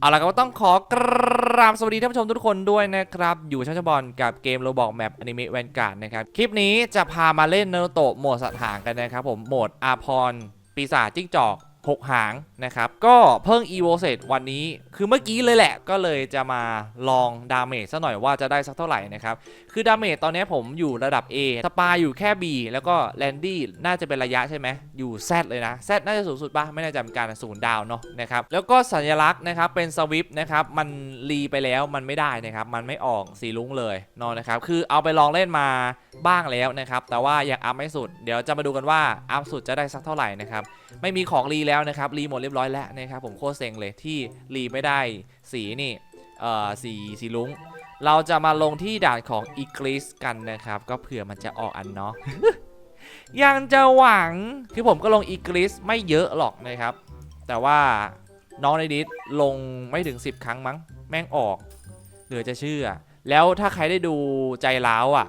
เอาละก็ต้องขอกราบสวัสดีท่านผู้ชมทุกคนด้วยนะครับ อยู่ช่างบอลกับเกมโรบอกแมปอนิเมะแวนการ์ดนะครับ คลิปนี้จะพามาเล่นเนโรโตะโหมดสัตว์หางกันนะครับผมโหมดอาพรปีศาจจิ้งจอก 6 หางนะครับ ก็เพิ่งอีโวเสร็จวันนี้ คือเมื่อกี้เลยแหละ ก็เลยจะมาลองดาเมจซะหน่อยว่าจะได้สักเท่าไหร่นะครับ คือดาเมจตอนนี้ผมอยู่ระดับ A สปาอยู่แค่ B แล้วก็แลนดี้น่าจะเป็นระยะใช่ไหม อยู่ Z เลยนะ Z น่าจะสูงสุดปะไม่แน่ใจเหมือนกันศูนย์ดาวเนาะนะครับ แล้วก็สัญลักษณ์นะครับเป็นสวิปนะครับ มันรีไปแล้วมันไม่ได้นะครับ มันไม่ออกสีลุ้งเลยเนาะนะครับ คือเอาไปลองเล่นมาบ้างแล้วนะครับ แต่ว่ายังอัพไม่สุด เดี๋ยวจะมาดูกันว่าอัพสุดจะได้สักเท่าไหร่นะครับ ไม่มีของรีแล้วแล้วนะครับรีหมดเรียบร้อยแล้วนะครับผมโคตรเซ็งเลยที่รีไม่ได้สีนี่เอ่อสีสีลุ้ง เราจะมาลงที่ด่านของอีกริสกันนะครับ ก็เผื่อมันจะออกอันเนาะยังจะหวังคือผมก็ลงอีกริสไม่เยอะหรอกนะครับ แต่ว่าน้องในดิสลงไม่ถึง 10 ครั้งมั้ง แม่งออก เหลือจะเชื่อ แล้วถ้าใครได้ดูใจร้าวอะ่ะ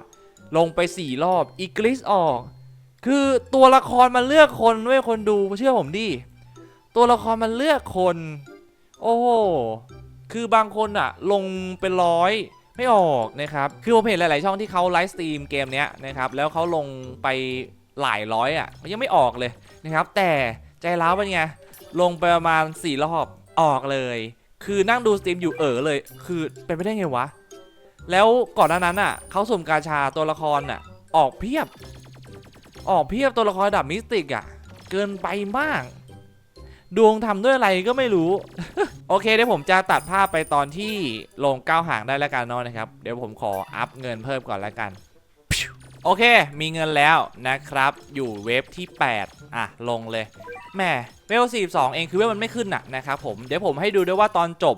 ลงไป 4 รอบอีกริสออก คือตัวละครมันเลือกคนด้วยคนดูเชื่อผมดิ ตัวละครมันเลือกคน โอ้คือบางคนอะลงเป็นร้อยไม่ออกนะครับ คือผมเห็นหลาย ๆ ช่องที่เขาไลฟ์สตรีมเกมเนี้ยนะครับ แล้วเขาลงไปหลายร้อยอะมันยังไม่ออกเลยนะครับ แต่ใจร้าวเป็นไง ลงไปประมาณ 4 รอบออกเลย คือนั่งดูสตรีมอยู่เออเลย คือเป็นไปได้ไงวะ แล้วก่อนหน้านั้นอะเขาสุ่มกาชาตัวละครอะ ออกเพียบ ออกเพียบตัวละครดับมิสติกอะ เกินไปมาก ดวงทำด้วยอะไรก็ไม่รู้ โอเคเดี๋ยวผมจะตัดภาพไปตอนที่ลงก้าวห่างได้แล้วกันเนาะนะครับ เดี๋ยวผมขออัพเงินเพิ่มก่อนแล้วกันโอเค มีเงินแล้วนะครับ อยู่เวฟที่ 8 อะ ลงเลยแหม่เวล42 เองคือเวลมันไม่ขึ้นน่ะนะครับผม เดี๋ยวผมให้ดูด้วยว่าตอนจบ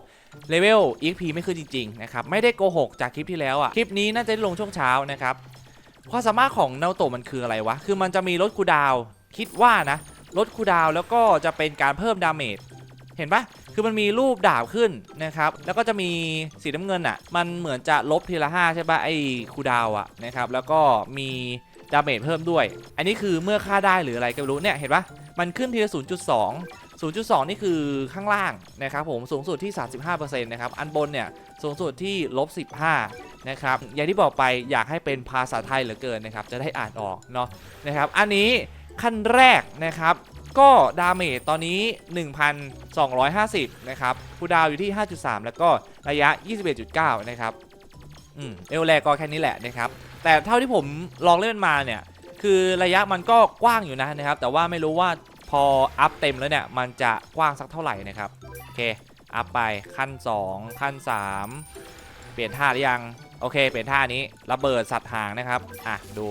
เลเวล EXP ไม่ขึ้นจริงๆนะครับ ไม่ได้โกหกจากคลิปที่แล้วอะคลิปนี้น่าจะลงช่วงเช้านะครับ ความสามารถของเนาโตะมันคืออะไรวะ คือมันจะมีลดคูดาว คิดว่านะ ลดคูดาวแล้วก็จะเป็นการเพิ่มดาเมจเห็นปะคือมันมีรูปดาบขึ้นนะครับ แล้วก็จะมีสีน้ำเงินอะ มันเหมือนจะลบทีละห้าใช่ปะไอ้คูดาวอะนะครับ แล้วก็มีดาเมจเพิ่มด้วย อันนี้คือเมื่อค่าได้หรืออะไรก็ไม่รู้เนี่ยเห็นปะมันขึ้นทีละ 0.2 0.2 นี่คือข้างล่างนะครับผมสูงสุดที่ 35%นะครับ อันบนเนี่ยสูงสุดที่ลบ 15 นะครับ อย่างที่บอกไปอยากให้เป็นภาษาไทยเหลือเกินนะครับ จะได้อ่านออกเนาะนะครับ อันนี้ ขั้นแรกนะครับก็ดาเมจตอนนี้ 1,250 นะครับคูลดาวอยู่ที่ 5.3 แล้วก็ระยะ 21.9 นะครับอืมเอลแรกก็แค่นี้แหละนะครับ แต่เท่าที่ผมลองเล่นมาเนี่ย คือระยะมันก็กว้างอยู่นะนะครับ แต่ว่าไม่รู้ว่าพออัพเต็มแล้วเนี่ย มันจะกว้างสักเท่าไหร่นะครับ โอเค อัพไปขั้น 2 ขั้น 3 เปลี่ยนท่าหรือยัง โอเค เปลี่ยนท่านี้ระเบิดสัตว์หางนะครับ อะ ดู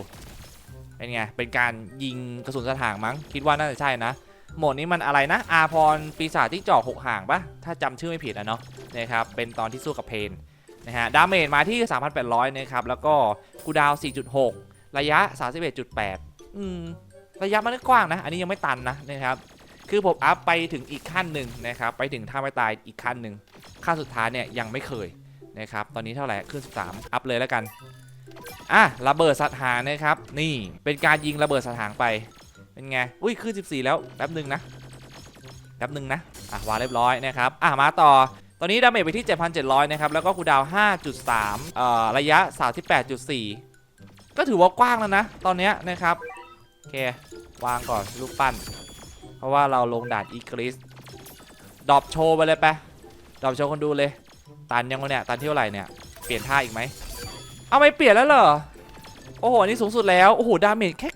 เป็นไง เป็นการยิงกระสุนสัตว์หางมั้ง คิดว่าน่าจะใช่นะ โหมดนี้มันอะไรนะ อาพรปีศาจที่จ่อหกหางปะถ้าจำชื่อไม่ผิดอะเนาะ นะครับ เป็นตอนที่สู้กับเพนนะฮะ ดาเมจมาที่ 3,800 นะครับ แล้วก็คูดาว 4.6 ระยะ 31.8 อืม ระยะมันก็กว้างนะ อันนี้ยังไม่ตันนะนะครับ คือผมอัพไปถึงอีกขั้นหนึ่งนะครับ ไปถึงท่าไม่ตายอีกขั้นหนึ่ง ขั้นสุดท้ายเนี่ยยังไม่เคยนะครับ ตอนนี้เท่าไหร่ ขึ้น 13 อัพเลยแล้วกัน อะระเบิดสัตว์หางนะครับ นี่เป็นการยิงระเบิดสัตว์หางไป เป็นไง อุ้ยขึ้น 14 แล้วแป๊บหนึ่งนะแป๊บหนึ่งนะ อะวางเรียบร้อยนะครับ อะมาต่อ ตอนนี้ดาเมจไปที่ 7,700 นะครับ แล้วก็คูดาว 5.3 เอ่อ ระยะ 38.4 ก็ถือว่ากว้างแล้วนะ ตอนเนี้ยนะครับ โอเค วางก่อนรูปปั้น เพราะว่าเราลงด่านอีกริสดรอปโชว์ไปเลยไปดรอปโชว์คนดูเลย ตันยังวะเนี่ย ตันเท่าไหร่เนี่ย เปลี่ยนท่าอีกไหม เอาไม่เปลี่ยนแล้วเหรอ โอ้โห อันนี่สูงสุดแล้ว โอ้โห ดาเมจแค่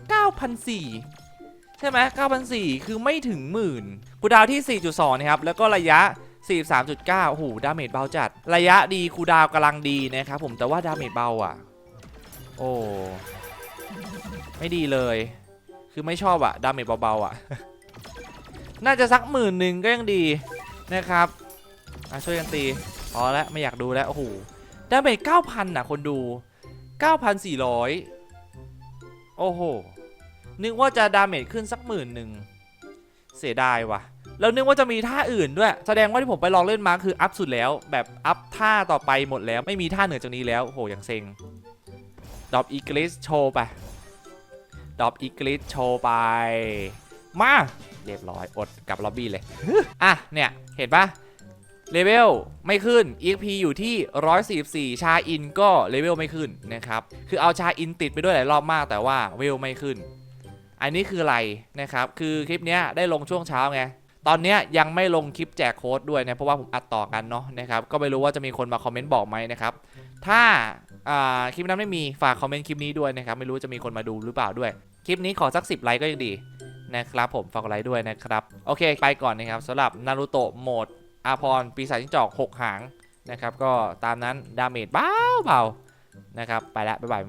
9,400 ใช่ไหม9,400 คือไม่ถึงหมื่นคูดาวที่ 4.2 นะครับ แล้วก็ระยะ 43.9 โอ้โห ดาเมจเบาจัด ระยะดี คูดาวกำลังดีนะครับผม แต่ว่าดาเมจเบาอะ โอ้ ไม่ดีเลย คือไม่ชอบอะดาเมจเบาๆอะน่าจะสักหมื่นหนึ่งก็ยังดีนะครับ อะช่วยกันตีพอแล้วไม่อยากดูแล้ว โอ้โห ดาเมจ9,000น่ะคนดู 9,400 โอ้โห นึกว่าจะดาเมจขึ้นสักหมื่นหนึ่ง เสียดายว่ะ แล้วนึกว่าจะมีท่าอื่นด้วย แสดงว่าที่ผมไปลองเล่นมาคืออัพสุดแล้ว แบบอัพท่าต่อไปหมดแล้ว ไม่มีท่าเหนือจากนี้แล้ว โหอย่างเซ็งดรอปอีกลิสโชว์ไปดรอปอีกลิสโชว์ไป มา เรียบร้อย อดกับล็อบบี้เลย อะ เนี่ย เห็นปะ เลเวลไม่ขึ้น EXP อยู่ที่ 144 ชาอินก็เลเวลไม่ขึ้นนะครับ คือเอาชาอินติดไปด้วยหลายรอบมากแต่ว่าเวลไม่ขึ้น อันนี้คืออะไรนะครับ คือคลิปเนี้ยได้ลงช่วงเช้าไง ตอนเนี้ยยังไม่ลงคลิปแจกโค้ดด้วยนะเพราะว่าผมอัดต่อกันเนาะนะครับ ก็ไม่รู้ว่าจะมีคนมาคอมเมนต์บอกไหมนะครับ ถ้าาคลิปนั้นไม่มีฝากคอมเมนต์คลิปนี้ด้วยนะครับ ไม่รู้จะมีคนมาดูหรือเปล่าด้วย คลิปนี้ขอสัก 10ไลค์ก็ยังดีนะครับผมฝากไลค์ด้วยนะครับ โอเค ไปก่อนนะครับสำหรับนารูโตะโหมด อาพรปีศาจจิ้งจอก 6 หางนะครับ ก็ตามนั้นดาเมจเบาๆนะครับ ไปแล้วบ๊ายบาย